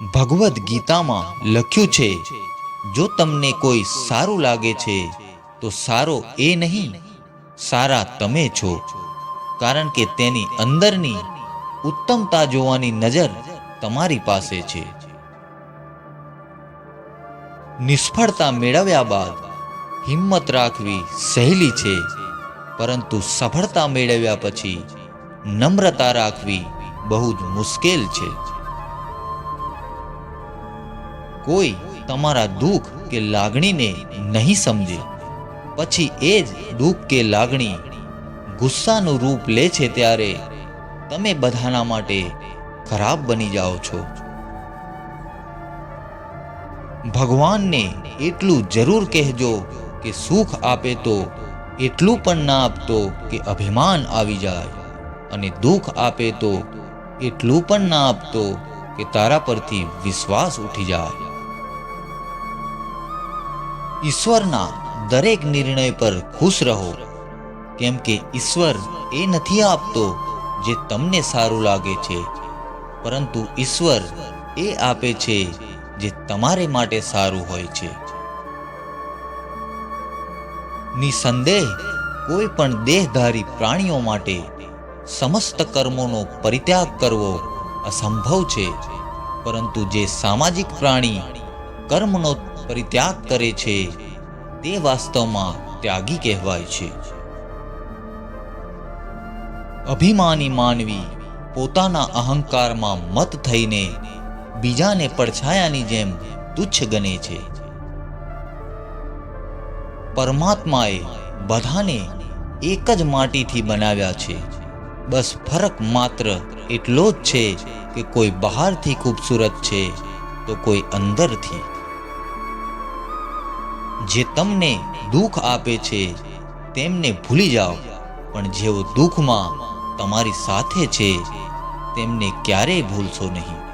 ભગવદ્ ગીતામાં લખ્યું છે, જો તમને કોઈ સારું લાગે છે, તો સારો એ નહીં, સારા તમે છો. કારણ કે તેની અંદરની ઉત્તમતા જોવાની નજર તમારી પાસે છે. નિષ્ફળતા મેળવ્યા બાદ હિંમત રાખવી સહેલી છે, પરંતુ સફળતા મેળવ્યા પછી નમ્રતા રાખવી બહુ જ મુશ્કેલ છે. કોઈ તમારા દુઃખ કે લાગણીને નહીં સમજે. પછી એ જ દુઃખ કે લાગણી ગુસ્સાનું રૂપ લે છે ત્યારે તમે બધાના માટે ખરાબ બની જાઓ છો. ભગવાનને એટલું જરૂર કહેજો કે સુખ આપે તો એટલું પણ ના આપતો કે અભિમાન આવી જાય. અને દુઃખ આપે તો એટલું પણ ના આપતો કે તારા પરથી વિશ્વાસ ઉઠી જાય. ઈશ્વરના દરેક નિર્ણય પર ખુશ રહો. કેમ કે ઈશ્વર એ નથી આપતો જે તમને સારું લાગે છે. પરંતુ ઈશ્વર એ આપે છે જે તમારે માટે સારું હોય છે. નિસંદેહ કોઈ પણ દેહધારી પ્રાણીઓ માટે સમસ્ત કર્મોનો પરિત્યાગ કરવો અસંભવ છે. પરંતુ જે સામાજિક પ્રાણી કર્મનો પરિત્યાગ કરે છે, તે વાસ્તવમાં ત્યાગી કહેવાય છે. અભિમાની માનવી પોતાના અહંકારમાં મત થઈને બીજાને પડછાયાની જેમ તુચ્છ ગણે છે. પરમાત્માએ બધાને એક જ માટીથી બનાવ્યા છે. બસ ફરક માત્ર એટલો જ છે કે કોઈ બહારથી ખૂબસૂરત છે તો કોઈ અંદરથી. જે તમને દુઃખ આપે છે, તેમને ભૂલી જાઓ. પણ જેઓ દુઃખમાં તમારી સાથે છે, તેમને ક્યારેય ભૂલશો નહીં.